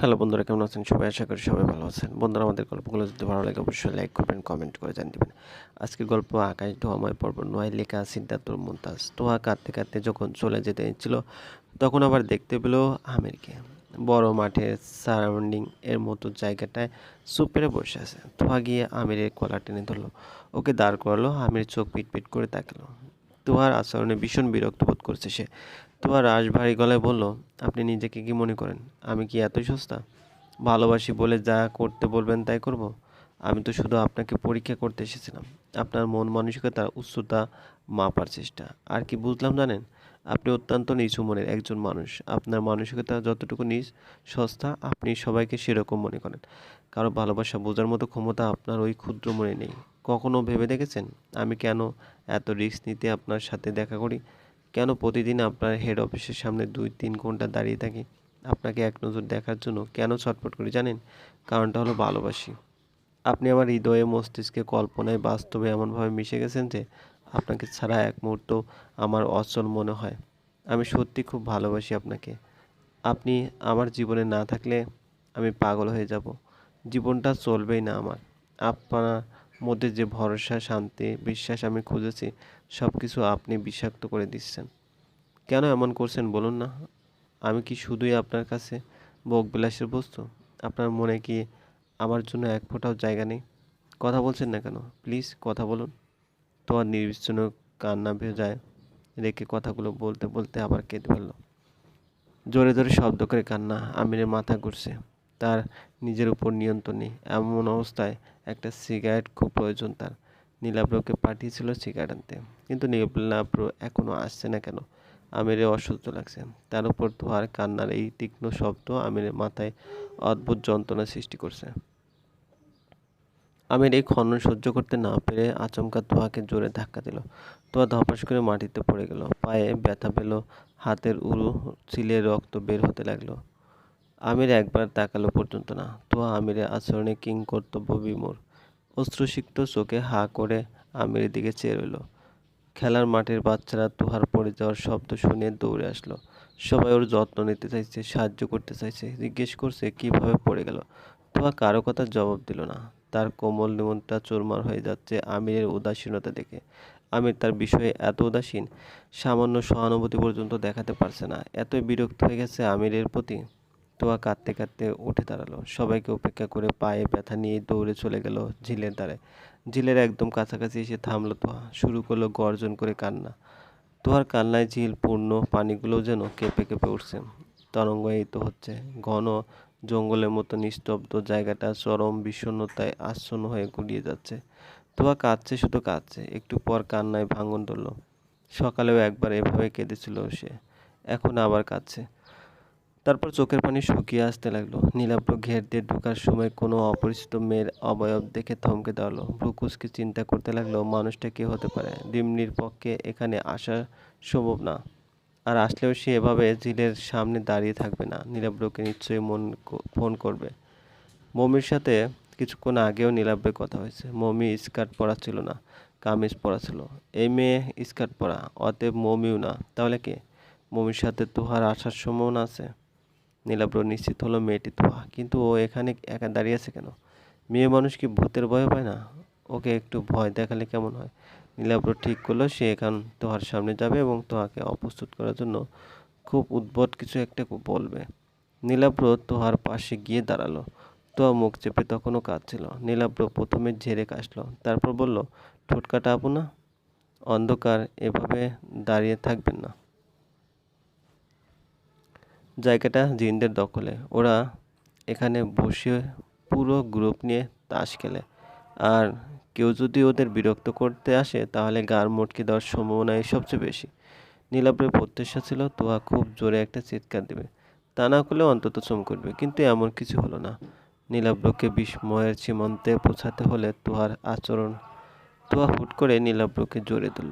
Hello বন্ধুরা, কেমন আছেন? সবাই আশা করি সবাই ভালো আছেন। বন্ধুরা, আমাদের গল্পগুলো যদি ভালো লাগে, অবশ্যই লাইক করবেন কমেন্ট করে জানিয়ে দেবেন। আজকের গল্প আকাশ ধোয়াময় পর্ব। নয় লেখা সিদ্ধার্থর মুমতাজ তোহা কাঁদতে কাঁদতে যখন চলে যেতে ছিল তখন আবার দেখতে পেল আমিরকে। বড় মাঠের সারাউন্ডিং এর মতো জায়গাটায় সুপেরে বসে আছে। তোহা গিয়ে আমিরের কলা টেনে ধরলো। ওকে দাঁড় করালো। আমির চোখ পিটপিট করে তাকালো। তোহার আচরণে ভীষণ বিরক্ত বোধ করছে সে। তোহার রাশভারী গলায় বলল, আপনি নিজেকে কি মনে করেন? আমি কি এতই সস্তা? ভালোবাসি বলে যা করতে বলবেন তাই করব? আমি তো শুধু আপনাকে পরীক্ষা করতে এসেছিলাম। আপনার মন মানসিকতার উচ্চতা মাপার চেষ্টা। আর কি বুঝলাম জানেন? আপনি অত্যন্ত নিচু মনের একজন মানুষ। আপনার মানসিকতা যতটুকু নিজ সস্তা, আপনি সবাইকে সেরকম মনে করেন। কারও ভালোবাসা বোঝার মতো ক্ষমতা আপনার ওই ক্ষুদ্র মনে নেই। কখনো ভেবে দেখেছেন? আমি কেন এত রিস্ক নিতে আপনার সাথে দেখা করি? কেন প্রতিদিন আপনার হেড অফিসের সামনে দুই, তিন ঘণ্টা দাঁড়িয়ে থাকি? আপনাকে এক নজর দেখার জন্য কেন ছটফট করি জানেন? কারণটা হলো ভালোবাসি। আপনি আমার হৃদয়ে মস্তিষ্কে কল্পনায় বাস্তবে এমনভাবে মিশে গেছেন যে আপনাকে ছাড়া এক মুহূর্ত আমার অচল মনে হয়। আমি সত্যি খুব ভালোবাসি আপনাকে। আপনি আমার জীবনে না থাকলে আমি পাগল হয়ে যাব। জীবনটা চলবেই না আমার। আপনার মধ্যে যে ভরসা, শান্তি, বিশ্বাস আমি খুঁজেছি সব কিছু আপনি বিষাক্ত করে দিচ্ছেন। কেন এমন করছেন বলুন না? আমি কি শুধুই আপনার কাছে ভোগবিলাসের বস্তু? আপনার মনে কি আমার জন্য এক ফোঁটাও জায়গা নেই? কথা বলছেন না কেন? প্লিজ কথা বলুন। তোমার নির্বিচ্ছন্ন কান্না ভেজায় রেখে কথাগুলো বলতে বলতে আবার কেঁদে ফেলল। জোরে জোরে শব্দ করে কান্না আমিরের মাথা ঘুরছে। তার নিজের উপর নিয়ন্ত্রণ। নেই এমন অবস্থায় একটা সিগারেট খুব প্রয়োজন তার। নীলাব্রকে পাঠিয়েছিল সিগারেট আনতে। কিন্তু নীলাব্র এখনও আসছে না কেন? আমিরের অসহ্য লাগছে। তার উপর ধোয়ার কান্নার এই তীক্ষ্ণ শব্দ আমিরের মাথায় অদ্ভুত যন্ত্রণা সৃষ্টি করছে। আমির এই খনন সহ্য করতে না পেরে আচমকা তোয়াকে জোরে ধাক্কা দিল। তোয়া ধপাস করে মাটিতে পড়ে গেল। পায়ে ব্যথা পেল। হাতের উরু ছিলে রক্ত বের হতে লাগল। আমির একবার তাকালো পর্যন্ত না। তোয়া আমিরের আচরণে কিং কর্তব্য বিমূর অশ্রুসিক্ত চোখে হা করে আমিরের দিকে চেয়ে রইল। খেলার মাঠের বাচ্চারা তোহার পড়ে যাওয়ার শব্দ শুনে দৌড়ে আসলো। সবাই ওর যত্ন নিতে চাইছে, সাহায্য করতে চাইছে, জিজ্ঞেস করছে কীভাবে পড়ে গেল। তোহা কারও কথা জবাব দিল না। তার কোমল নিমনটা চোরমার হয়ে যাচ্ছে আমিরের উদাসীনতা দেখে। আমির তার বিষয়ে এত উদাসীন, সামান্য সহানুভূতি পর্যন্ত দেখাতে পারছে না। এতই বিরক্ত হয়ে গেছে আমিরের প্রতি। তোয়া কাঁদতে কাঁদতে উঠে দাঁড়াল। সবাইকে উপেক্ষা করে পায়ে ব্যথা নিয়ে দৌড়ে চলে গেল ঝিলের ধারে। ঝিলের একদম কাছাকাছি এসে থামলো তোয়া। শুরু করল গর্জন করে কান্না। তোহার কান্নায় ঝিল পূর্ণ পানিগুলো যেন কেঁপে কেঁপে উঠছে। তরঙ্গায়িত হচ্ছে। ঘন জঙ্গলের মতো নিস্তব্ধ জায়গাটা চরম বিষণ্ণতায় আচ্ছন্ন হয়ে গুলিয়ে যাচ্ছে। তোয়া কাঁদছে, শুধু কাঁদছে। একটু পর কান্নায় ভাঙন ধরল। সকালেও একবার এভাবে কেঁদেছিল সে। এখন আবার কাঁদছে। তারপর চোখের পানি শুকিয়ে আসতে লাগল। নীলাব্র ঘের দিয়ে ঢোকার সময় কোনো অপরিচিত মেয়ের অবয়ব দেখে থমকে দাঁড়াল। ভ্রুকুসকে চিন্তা করতে লাগল, মানুষটা কে হতে পারে? ডিমনির পক্ষে এখানে আসা সম্ভব না। আর আসলেও সে এভাবে ঝিলের সামনে দাঁড়িয়ে থাকবে না। নীলাব্রকে নিশ্চয়ই মন ফোন করবে। মমির সাথে কিছুক্ষণ আগেও নীলাব্রের কথা হয়েছে। মমি স্কার্ট পরা ছিল না, কামিজ পরা ছিল এই মেয়ে স্কার্ট পরা, অতএব মমিও না। তাহলে কে? মমির সাথে তোহার আসার সম্ভাবনা আছে? নীলাব্র নিশ্চিত হলো মেয়েটি তোহা। কিন্তু ও এখানে একা দাঁড়িয়ে আছে কেন? মেয়ে মানুষ কি ভূতের ভয় পায় না? ওকে একটু ভয় দেখালে কেমন হয়? নীলাব্র ঠিক করল, সে এখন তোহার সামনে যাবে এবং তোহাকে অপ্রস্তুত করার জন্য খুব উদ্ভট কিছু একটা বলবে। নীলাব্র তোহার পাশে গিয়ে দাঁড়াল। তোয়া মুখ চেপে তখনও কাঁদছিল। নীলাব্র প্রথমে ঝেড়ে কাশলো, তারপর বলল ঠোঁট কাটা আপু না? অন্ধকার এভাবে দাঁড়িয়ে থাকবেন না। জায়গাটা জিনদের দখলে। ওরা এখানে বসে পুরো গ্রুপ নিয়ে তাস খেলে। আর কেউ যদি ওদের বিরক্ত করতে আসে, তাহলে গার মটকে দেওয়ার সম্ভাবনাই সবচেয়ে বেশি। নীলাব্রের প্রত্যাশা ছিল তোয়া খুব জোরে একটা চিৎকার দেবে। তা না করলে অন্তত চম করবে, কিন্তু এমন কিছু হলো না। নীলাব্রকে বিস্ময়ের সীমান্তে পৌঁছাতে হলে তোহার আচরণ তোয়া হুট করে নীলাব্রকে জোরে দিল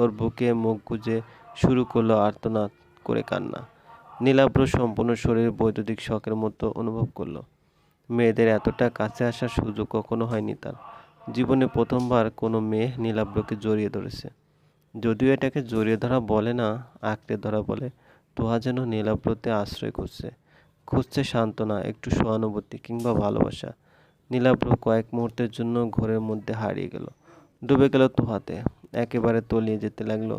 ওর বুকে মুখ গুজে শুরু করল আর্তনাদ করে কান্না। নীলাব্র সম্পূর্ণ শরীর বৈদ্যুতিক শখের মতো অনুভব করল। মেয়েদের এতটা কাছে আসার সুযোগ কখনো হয়নি তার। জীবনে প্রথমবার কোনো মেয়ে নীলাব্রকে জড়িয়ে ধরেছে। যদিও এটাকে জড়িয়ে ধরা বলে না, আঁকড়ে ধরা বলে, তোহা যেন নীলাব্রতে আশ্রয় করছে। খুঁজছে সান্ত্বনা, একটু সহানুভূতি কিংবা ভালোবাসা। নীলাব্র কয়েক মুহূর্তের জন্য ঘোরের মধ্যে হারিয়ে গেল। ডুবে গেল তোহাতে। একেবারে তলিয়ে যেতে লাগল।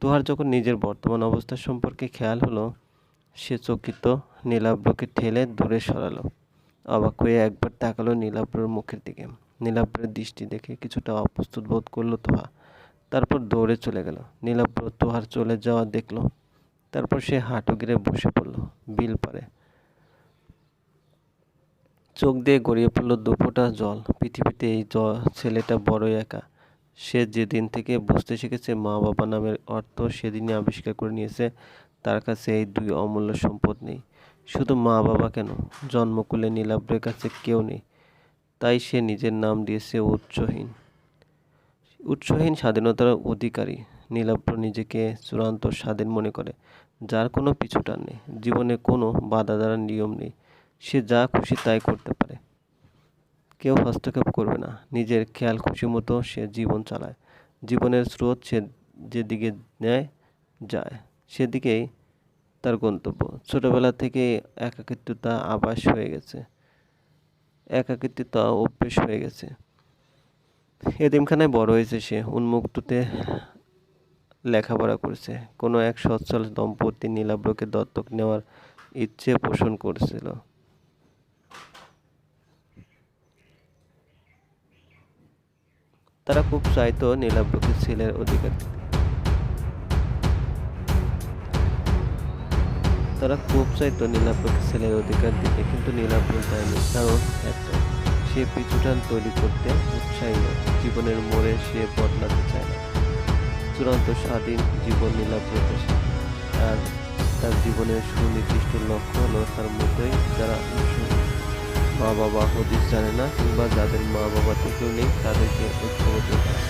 তোহার যখন নিজের বর্তমান অবস্থা সম্পর্কে খেয়াল হলো সে চকিত নীলাব্রকে ঠেলে দূরে সরালো। অবাক হয়ে একবার তাকালো নীলাব্রর মুখের দিকে। নীলাব্রের দৃষ্টি দেখে কিছুটা অপ্রস্তুত বোধ করল তোহা। তারপর দৌড়ে চলে গেল। নীলাব্র তোহার চলে যাওয়া দেখল। তারপর সে হাঁটু গিরে বসে পড়ল বিল পারে। চোখ দিয়ে গড়িয়ে পড়ল দুফোঁটা জল। পৃথিবীতে এই জ, ছেলেটা বড়ই একা। সে যেদিন থেকে বুঝতে শিখেছে মা বাবা নামের অর্থ সেদিনই আবিষ্কার করে নিয়েছে তার কাছে এই দুই অমূল্য সম্পদ নেই। শুধু মা বাবা কেন? জন্মকুলে নীলাব্রের কাছে কেউ নেই। তাই সে নিজের নাম দিয়েছে উৎসহীন। উৎসহীন স্বাধীনতার অধিকারী। নীলাব্র নিজেকে চূড়ান্ত স্বাধীন মনে করে। যার কোনো পিছুটান নেই। জীবনে কোনো বাধা দ্বারা নিয়ম নেই। সে যা খুশি তাই করতে পারে। কেউ হস্তক্ষেপ করবে না। নিজের খেয়াল খুশি মতো সে জীবন চালায়। জীবনের স্রোত সে যেদিকে নেয়, যায়। সেদিকেই তার গন্তব্য। ছোটবেলা থেকে একাকিত্বতা আবাস হয়ে গেছে। একাকিত্বতা অভ্যেস হয়ে গেছে। এদিমখানায় বড় হয়েছে সে। উন্মুক্ততে লেখাপড়া করছে। কোনো এক সচ্ছল দম্পতি নীলাব্রকে দত্তক নেওয়ার ইচ্ছে পোষণ করছিল। তারা খুব চাইতো নীলাব্রকে ছেলের অধিকার দিতে। তারা খুব চাইতো নীলাব্রকে ছেলের অধিকার দিতে, কিন্তু নীলাব্র চায়নি কারণ একটা। সে পিছুটান তৈরি করতে উৎসাহী জীবনের মোড়ে সে বদলাতে চায় না। চূড়ান্ত স্বাধীন জীবন নীলাব্র আর তার জীবনের সুনির্দিষ্ট লক্ষ্য হলো তার মতোই যারা মা বাবা হদিস জানে না, কিংবা যাদের মা বাবা থেকেও নেই, তাদেরকে ঐক্যবদ্ধ করা।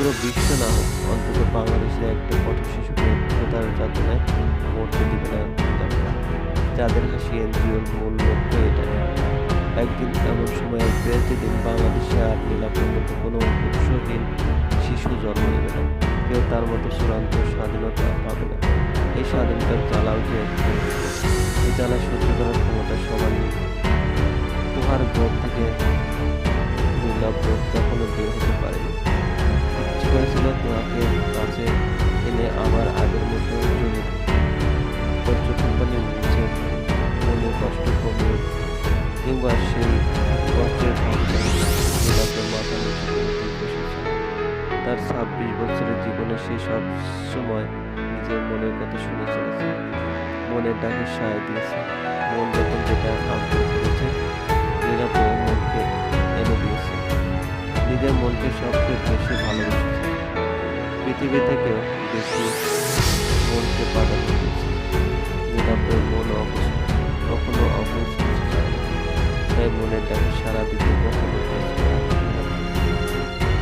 পুরো বিশ্ব না অন্তত বাংলাদেশের একটা পথ শিশুকে প্রতার যাতনায় মরতে দিবে না যাদের হাসি এনজিওর মূল লক্ষ্য এটাই। একদিন এমন সময় আসবে যেদিন বাংলাদেশে আর নীলাপের মতো কোনো উৎসহীন শিশু জন্ম নেবে না, কেউ তার মতো চূড়ান্ত স্বাধীনতা পাবে না। এই স্বাধীনতার জ্বালাও যে। এই জ্বালা সহ্য করার ক্ষমতা সবার নেই। উহার ঘর থেকে নীলাভ কখনো বের হতে পারেনি করেছিল তোমাকে কাছে এনে আবার আগের মতো জমি। পর্যটন মনে কষ্ট কমে কিংবা সেই কষ্টের ভাবনা নীলাভের মাথা তার ছাব্বিশ বছরের জীবনে সে সব সময় নিজের মনের কথা শুনে চলেছে। মনের ডাকে সায় দিয়েছে। মন যখন যেটা আগ্রহ করেছে দিয়েছে নিজের মনকে সবচেয়ে বেশি ভালোবেসেছে। পৃথিবী থেকেও বেশি মনকে প্রাধান্য দিয়েছে। নীলাভের মন অবস্থা কখনো অপরিচিত তাই মনের ডাকে সারা দিতে কখনো।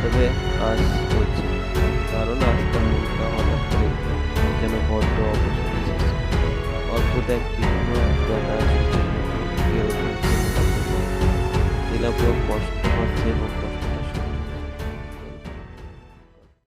তবে আজ হয়েছে। কারণ আজ তার মনটা হঠাৎ করে যেন বড্ড অবস্থা অদ্ভুত এক তীক্ষ্ণ ব্যথা নীলাভ কষ্ট হচ্ছে এবং